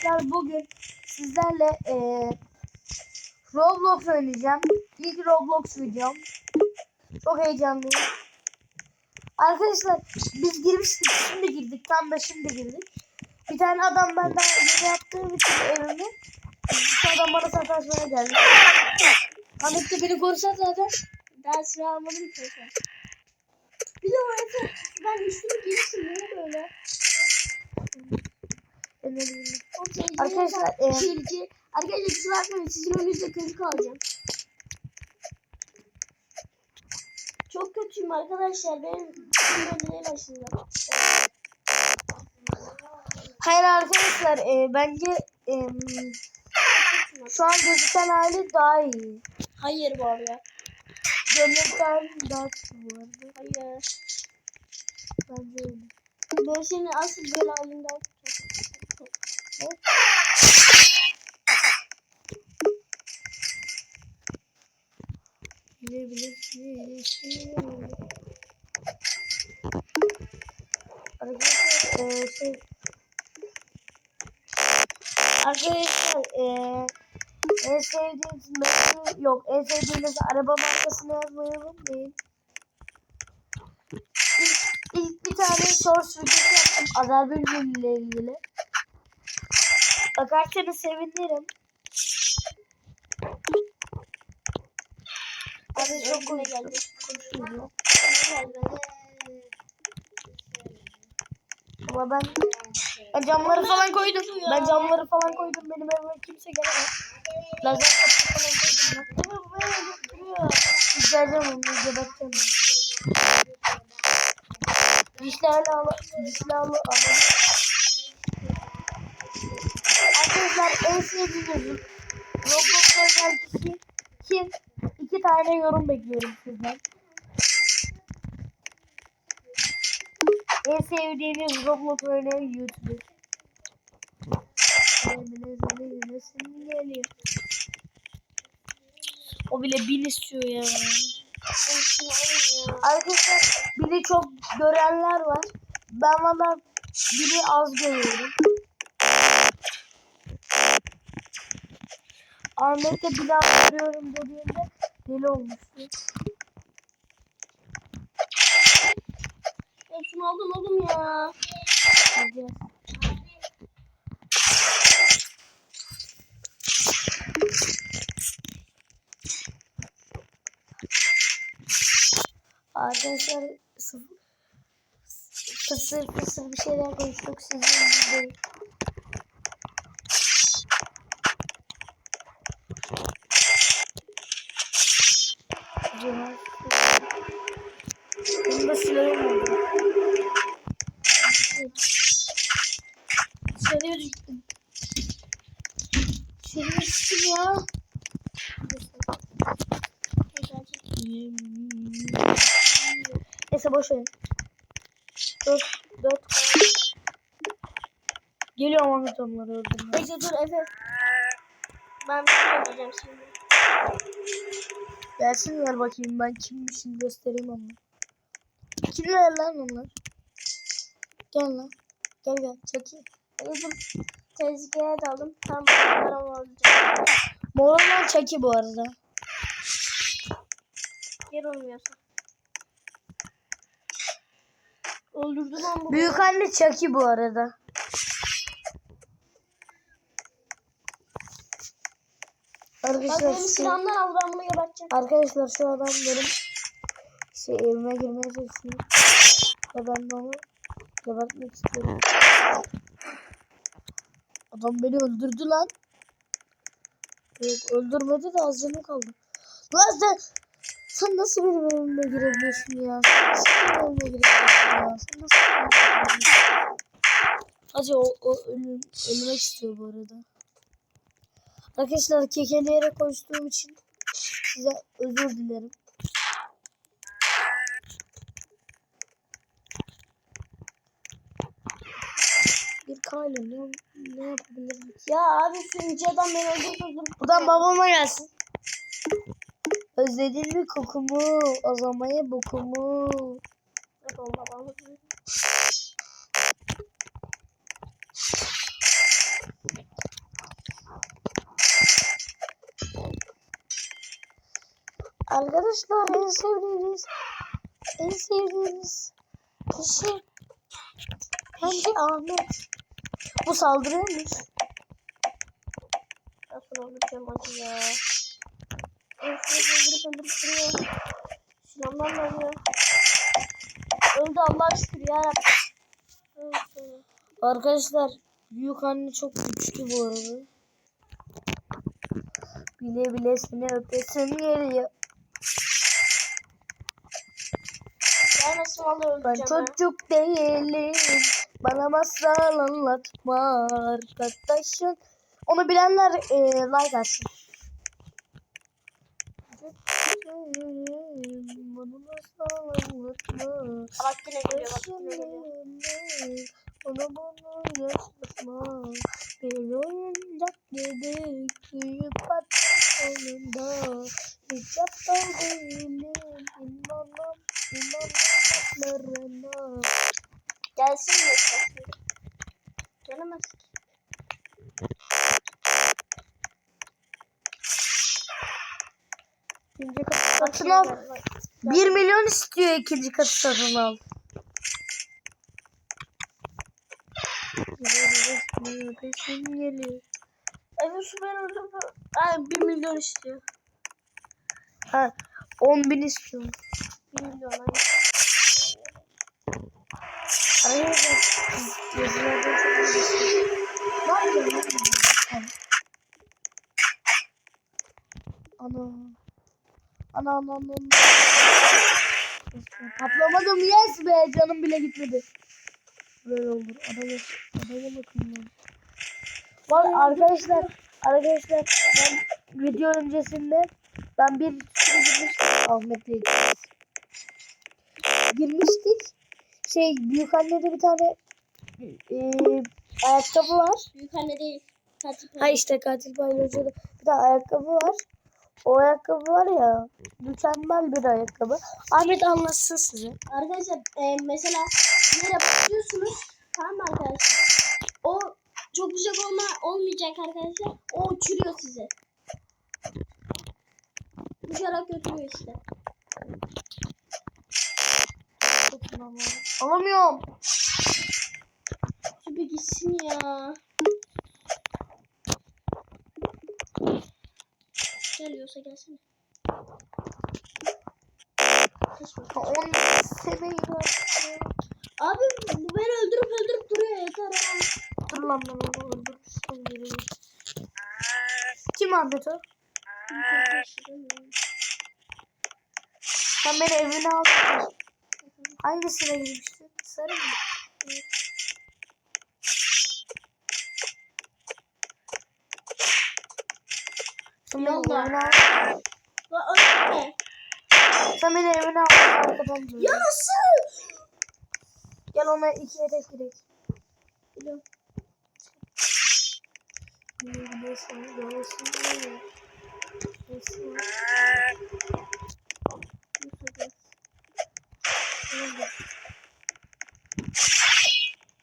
Arkadaşlar bugün sizlerle eee Roblox oynayacağım. İlk Roblox videom. Çok heyecanlıyım. Arkadaşlar biz girmiştik. Şimdi girdik. Tam da şimdi girdik. Bir tane adam ben daha yeni yaptığım için evimi. Bir adam bana sataşmaya geldi. Ahmet de beni korusa zaten. Daha silah almadım ki. Bir de o ben üstümü giymişim niye böyle? Tehlikeli Arkadaşlar, zaten. e- tehlikeli. Arkadaşlar kusura bakmayın sizin önünüzde kötü kalacağım. Çok kötüyüm arkadaşlar. Benim üstüm böyle başlayacağım. Hayır arkadaşlar e, bence e, şu an gözüken hali daha iyi. Hayır bu arada. Gömlekli hali daha kötü bu arada. Hayır. Bence öyle. Ben senin asıl böyle halinden Bilebilirsin. Arkadaşlar e, şey Arkadaşlar e, en sevdiğiniz menü yok en sevdiğiniz araba markasını yazmayı unutmayın. İlk, ilk bir tane shorts videosu yaptım Azerbaycan ile ilgili. Bakarsanız sevinirim. Abi çok Önüme geldi. Ama ben, ben camları falan koydum. Ben camları falan koydum. Benim evime kimse gelemez. Lazer kapı falan koydum. onu. İzle bakacağım. Dişlerle al. Dişlerle al. Arkadaşlar en sevdiğiniz Roblox kişi kim? İki tane yorum bekliyorum sizden. En sevdiğiniz Roblox oynayan YouTuber. Geliyor. O bile bin istiyor ya. Arkadaşlar beni çok görenler var. Ben valla biri az görüyorum. Ahmet'te bir daha görüyorum dediğinde deli olmuştu. Hepsini aldım oğlum ya. Göreceğiz. Arkadaşlar sıfır, fısır fısır bir şeyler konuştuk sizin değil. Cihaz. Bunu da silahım oldu. Düştüm ya. Neyse boş verin. Dört, dört. Geliyorum Ahmet onları öldürmeye. Neyse dur Efe. Ben bir şey yapacağım şimdi. Gelsinler bakayım ben kimmişim göstereyim onu. Kimler lan onlar? Gel lan. Gel gel çekil. Dur. Tezgaha daldım. Tam param olacak. Mor olan çeki bu arada. Yer olmuyorsa. Öldürdü lan bu. Büyük anne çeki bu arada. Bak Arkadaşlar benim şu, arkadaşlar şu adam benim şey evime girmeye çalışıyor. Ve ben de onu gebertmek istiyorum. Adam beni öldürdü lan. Yok öldürmedi de az canı kaldı. Lan sen, sen nasıl benim evime girebiliyorsun ya? Sen nasıl benim evime girebiliyorsun ya? Sen nasıl benim evime girebiliyorsun? Hacı o, o ölüm, ölmek istiyor bu arada. Arkadaşlar kekeleyerek konuştuğum için size özür dilerim. Bir kayla ne, ne yapabilirim? Ya abi şu ince adam beni öldürdüm. Buradan babama gelsin. Özledin mi kokumu? Azamaya bokumu. Babam babamı. Arkadaşlar en sevdiğiniz en sevdiğiniz kişi bence Ahmet. Bu saldırıyormuş. Nasıl olacağım. En sürekli öldürüp öldürüp duruyor. Silahlarla ölüyor. Öldü Allah'a şükür yarabbim. Arkadaşlar büyük anne çok güçlü bu arada. Bile bile seni öpesin geliyor. Ben çocuk değilim. Bana masal anlatma arkadaşın. Onu bilenler e, like atsın. Bana masal anlatma. Bak yine geliyor bak yine geliyor. Onu bunu yaşatma. Bir oyuncak gibi büyük patron sonunda. Hiç aptal Gelsin mi? Gelemez ki. İkinci katı satın al. 1 milyon istiyor ikinci katı satın al. Peşin geliyor. Evet şu ben öldüm. Ay 1 milyon istiyor. Ha 10 bin istiyor. 1 milyon ay. Arkadaşlar biz yazılarda Ne yapıyorsun? Ana. Ana ana ana. Patlamadım yes be canım bile gitmedi. Böyle olur. Adama, adama bakın lan. Var arkadaşlar arkadaşlar ben video öncesinde ben bir sürü girmiştim Ahmet'le. Girmiştik. Şey büyük annede bir tane e, ayakkabı var. Büyük anne değil. Katil Ha işte katil paylaşıyordu. Bir tane ayakkabı var. O ayakkabı var ya mükemmel bir ayakkabı. Ahmet anlatsın size. Arkadaşlar e, mesela yere basıyorsunuz. Tamam mı arkadaşlar? O çok güzel olma, olmayacak arkadaşlar. O uçuruyor sizi. Uçarak götürüyor işte. Alamıyorum. Şu bir gitsin ya. Geliyorsa gelsene. Kaçma. Onu seveyim. Abi bu beni öldürüp öldürüp duruyor yeter ha. Dur lan ben onu gelirim. Kim Ahmet o? Sen beni evine al. Hangisine girmiştin? Sarı mı? Sen beni Yallah. evine al. Arkadan dur. Ya nasıl? Gel ona ikiye tek girek. Biliyorum. Neyse, görsün. Neyse.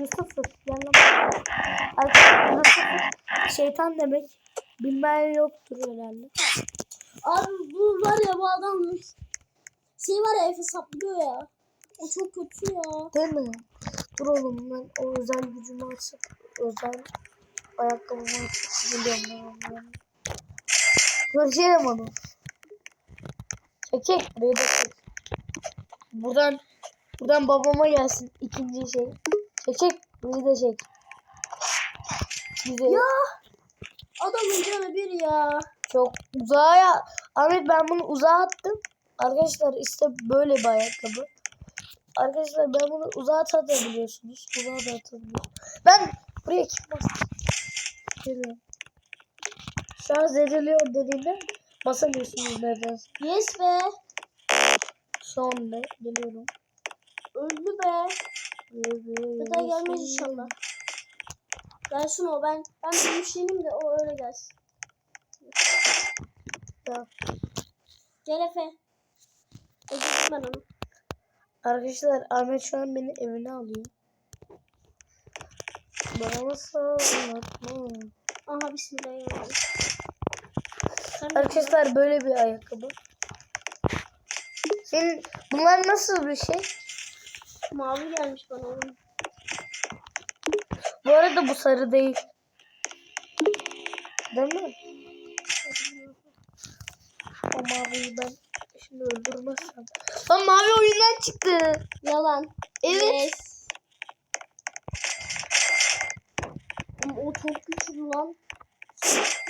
Yusuf gel lan. Arkadaşlar Yusuf şeytan demek. Bilmeyen yoktur herhalde. Abi bu var ya bu adam şey var ya Efe saplıyor ya. O çok kötü ya. Değil mi? Dur oğlum ben o özel gücümü açıp özel ayakkabımı açıp geliyorum ben ondan. Görüşelim onu. Çek çek burayı da çek. Buradan buradan babama gelsin ikinci şey. Çek çek burayı da çek. Bize Ya adamın canı bir ya. çok uzağa ya. Ahmet ben bunu uzağa attım. Arkadaşlar işte böyle bir ayakkabı. Arkadaşlar ben bunu uzağa atabiliyorsunuz. Uzağa da atabiliyorsunuz. Ben buraya kim bastı? Geliyorum. Şarj ediliyor dediğinde basamıyorsunuz nedense. Yes be. Son ne? Geliyorum. Öldü be. Bir daha gelmez inşallah. Gelsin o ben. Ben bir güçleneyim de o öyle gelsin. Tamam. Gel Efe. Öldürdüm ben onu. Arkadaşlar Ahmet şu an beni evine alıyor. Bana nasıl anlatma. Aha bismillahirrahmanirrahim. Arkadaşlar böyle bir ayakkabı. Senin bunlar nasıl bir şey? Mavi gelmiş bana oğlum. Bu arada bu sarı değil. Değil mi? O maviyi ben şimdi öldürmezsem. Lan mavi oyundan çıktı. Yalan. Evet. Yes. O çok güçlü lan.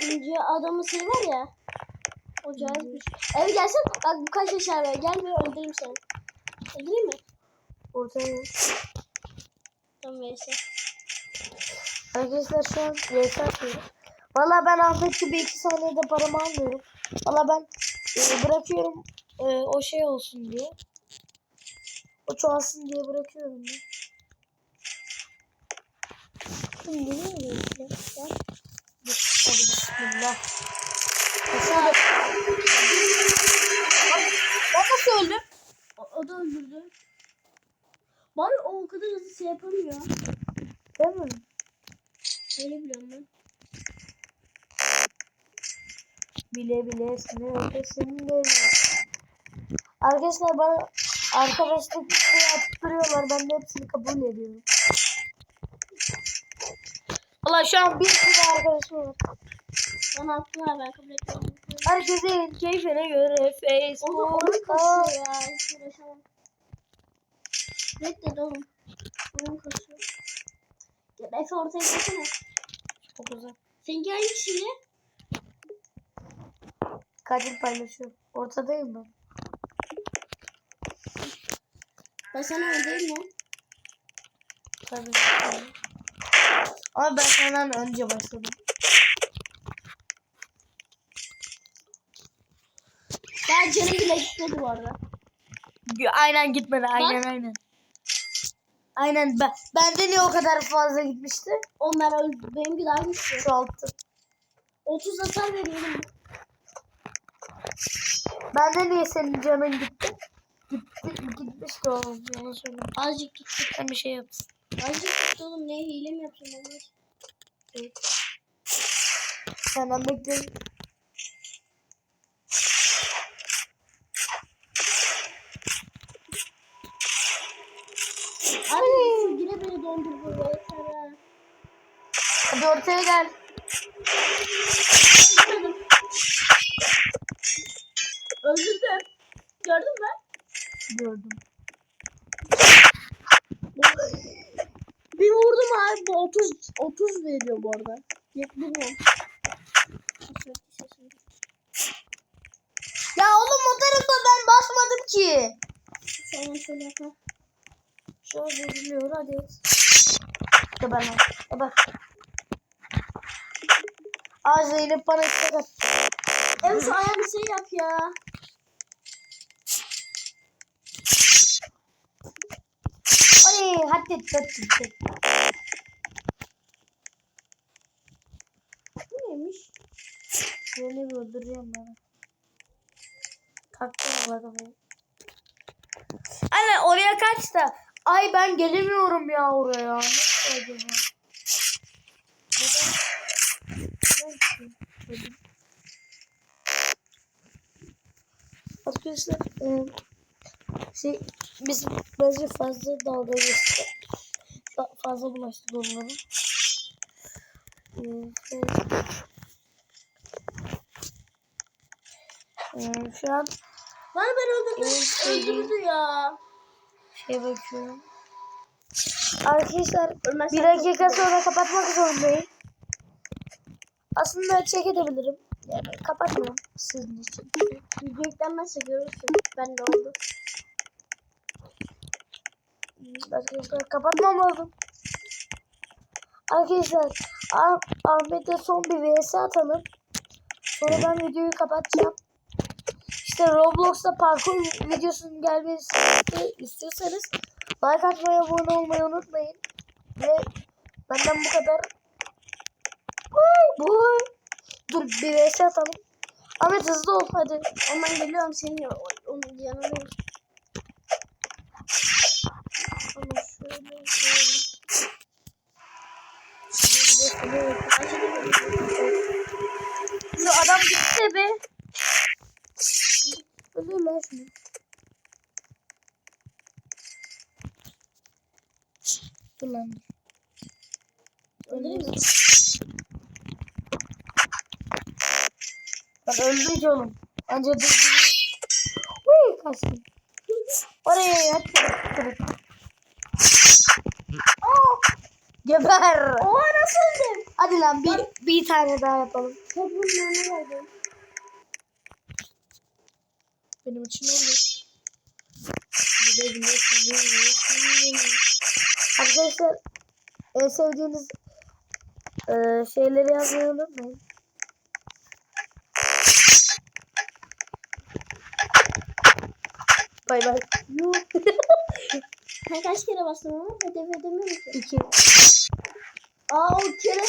İnce adamı şey var ya. O güçlü. Eve gelsin. Bak bu kaç yaşar be. Gel bir öldüreyim seni. Öldüreyim mi? Ortaya. Tamam neyse. Arkadaşlar şu an atıyoruz. Valla ben Ahmet gibi iki saniyede paramı almıyorum. Valla ben e, bırakıyorum e, o şey olsun diye. O çoğalsın diye bırakıyorum ben. Şimdi ne oluyor Hadi bismillah. Aşağıda. Ben nasıl öldüm? O, o da öldürdü. Bari o o kadar hızlı şey yapamıyor. Değil mi? Öyle biliyorum ben. Bile bile seni öpesin de. Arkadaşlar bana arkadaşlık yaptırıyorlar. Ben de hepsini kabul ediyorum. Valla şu an bir sürü arkadaşım var. Bana attılar ben kabul etmiyorum. Herkesin keyfine göre Oğlum Facebook. oyun Reddet oğlum. Oyun kasıyor. Ya Efe ortaya gelsene. Çok uzak. Seninki hangisiydi? Kadir paylaşıyor. Ortadayım ben. Ben sana öldüreyim mi? Tabii. Ama ben senden önce başladım. Daha canım bile gitmedi bu arada. Aynen gitmedi. Aynen aynen. Aynen ben. Bende niye o kadar fazla gitmişti? Onlar öldü. Benimki daha güçlü. Şu altı. 30 hasar veriyorum. Bende niye senin canın gitti? Gitti, gitmişti oğlum. Yalan söyleme. Azıcık gitti. Sen bir şey yapsın. Azıcık gitti oğlum. Ne hile mi yapacağım Allah aşkına? Senden bekliyorum. Abi Yeter ha. Hadi ortaya gel. Öldürdüm. Gördün mü? Gördüm. Bir vurdum abi. Bu 30 30 veriyor bu arada. Bilmiyorum. Ya oğlum o tarafa ben basmadım ki. Sonra şöyle yapalım. Şöyle üzülüyor hadi. Geber lan. Geber. Aa Zeynep bana istek attı. Evet ayağını şey yap ya. Ay hadi hadi hadi. Bu neymiş? Zeynep'i öldüreceğim ben. Bak kafayı. Anne oraya kaç da. Ay ben gelemiyorum ya oraya. Nasıl acaba? Arkadaşlar e, şey biz bence fazla dalga geçtik. Fa- Fazla bulaştık onlara. E, e, şu an Bana ben öldürdüm. Öldürdü ya. Şey bakıyorum. Arkadaşlar Ölmezsen bir dakika sonra kapatmak zorundayım. Aslında çekebilirim. Yani kapatmıyorum sizin için. Video yüklenmezse görürsün. Ben de oldu. Arkadaşlar kapatmam lazım. Arkadaşlar Ah- Ahmet'e son bir vs atalım. Sonra ben videoyu kapatacağım. İşte Roblox'ta parkur videosunun gelmesini istiyorsanız like atmayı, abone olmayı unutmayın. Ve benden bu kadar. Vay, vay. Dur bir vs atalım. Ahmet hızlı ol hadi. Ben geliyorum senin onun yanındayım. Ama şöyle. Şu adam gitti be. Bulayım ben şunu. Bulandı. Öldüreyim mi? Bak öldüm ki oğlum. Anca dur. Uy kaçtım. Oraya yat. Geber. Oha nasıl öldüm? Hadi lan bir, bir tane daha yapalım. Çok bunlar ne benim için olur. Arkadaşlar en sevdiğiniz e, şeyleri yazmayı unutmayın. Bay bay. Sen kaç kere bastın ama hedef edemiyorum ki. İki. Aa o kere.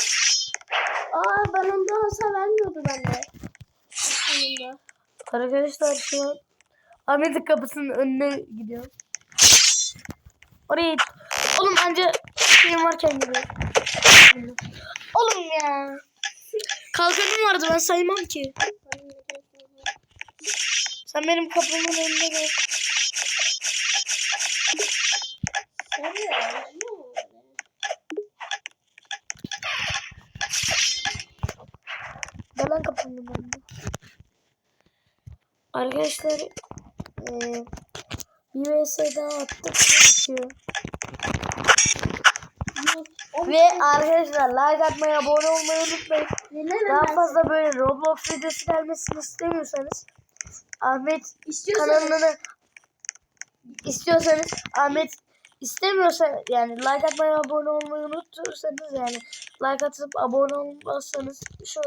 Aa ben onda hasar vermiyordu bende. Sonunda. Arkadaşlar şu an Ahmet'in kapısının önüne gidiyorum. Oraya Oğlum anca şeyim varken gidiyor. Oğlum ya. Kalkanım vardı ben saymam ki. Sen benim kapımın önüne gel. Sen ya. Gel lan kapımın önüne. Arkadaşlar eee bir vs daha attık. Bitiyor. Ve arkadaşlar like atmayı, abone olmayı unutmayın. Daha fazla böyle Roblox videosu gelmesini istemiyorsanız Ahmet İstiyorsanız- kanalını istiyorsanız Ahmet istemiyorsa yani like atmayı abone olmayı unutursanız yani like atıp abone olmazsanız şu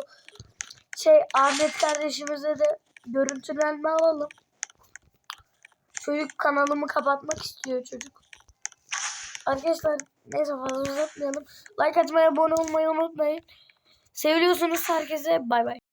şey Ahmet kardeşimize de görüntülenme alalım. Çocuk kanalımı kapatmak istiyor çocuk. Arkadaşlar neyse fazla uzatmayalım. Like atmayı abone olmayı unutmayın. Seviyorsunuz herkese bay bay.